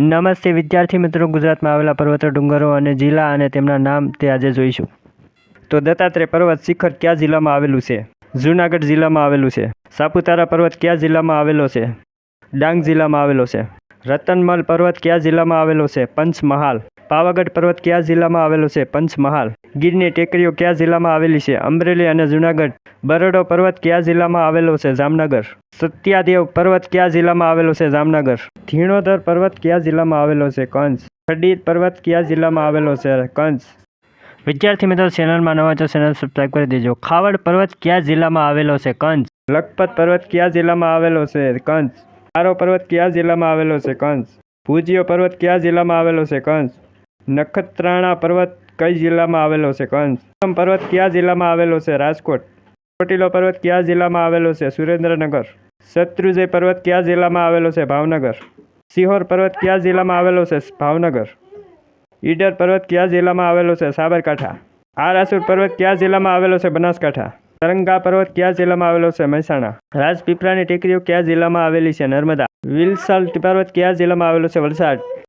નમસ્તે વિદ્યાર્થી મિત્રો, ગુજરાતમાં આવેલા પર્વતો ડુંગરો અને જિલ્લા અને તેમના નામ તે આજે જોઈશું. તો દત્તાત્રેય પર્વત શિખર કયા જિલ્લામાં આવેલું છે? જૂનાગઢ જિલ્લામાં આવેલું છે. સાપુતારા પર્વત કયા જિલ્લામાં આવેલો છે? ડાંગ જિલ્લામાં આવેલો છે. રતનમલ પર્વત કયા જિલ્લામાં આવેલો છે? પંચમહાલ. પાવાગઢ પર્વત કયા જિલ્લામાં આવેલો છે પંચમહાલ ગીરની ટેકરીઓ કયા જિલ્લામાં આવેલી છે અમરેલી અને જૂનાગઢ બરડો પર્વત કયા જિલ્લામાં આવેલો છે જામનગર સત્યાદેવ પર્વત કયા જિલ્લામાં આવેલો છે જામનગર ધીણોધર પર્વત કયા જિલ્લામાં આવેલો છે કંચ ખડીર પર્વત કયા જિલ્લામાં આવેલો છે કંચ વિદ્યાર્થી મિત્રો ચેનલમાં નવા છો ચેનલ સબસ્ક્રાઈબ કરી દેજો ખાવડ પર્વત કયા જિલ્લામાં આવેલો છે કંચ લખપત પર્વત કયા જિલ્લામાં આવેલો છે કંચ આરો પર્વત કયા જિલ્લામાં આવેલો છે કંચ ભુજીયો પર્વત કયા જિલ્લામાં આવેલો છે કંચ નખત્રાણા પર્વત કઈ જિલ્લામાં આવેલો છે? કંસ. પર્વત કયા જિલ્લામાં આવેલો છે? રાજકોટ. ચોટીલો પર્વત કયા જિલ્લામાં આવેલો છે? સુરેન્દ્રનગર. શત્રુજય પર્વત કયા જિલ્લામાં આવેલો છે? ભાવનગર. સિહોર પર્વત કયા જિલ્લામાં આવેલો છે? ભાવનગર. ઈડર પર્વત કયા જિલ્લામાં આવેલો છે? સાબરકાંઠા. આરાસુર પર્વત કયા જિલ્લામાં આવેલો છે? બનાસકાંઠા. તરંગા પર્વત કયા જિલ્લામાં આવેલો છે? મહેસાણા. રાજપીપળાની ટેકરીઓ કયા જિલ્લામાં આવેલી છે? નર્મદા. વિલસાલ પર્વત કયા જિલ્લામાં આવેલો છે? વલસાડ.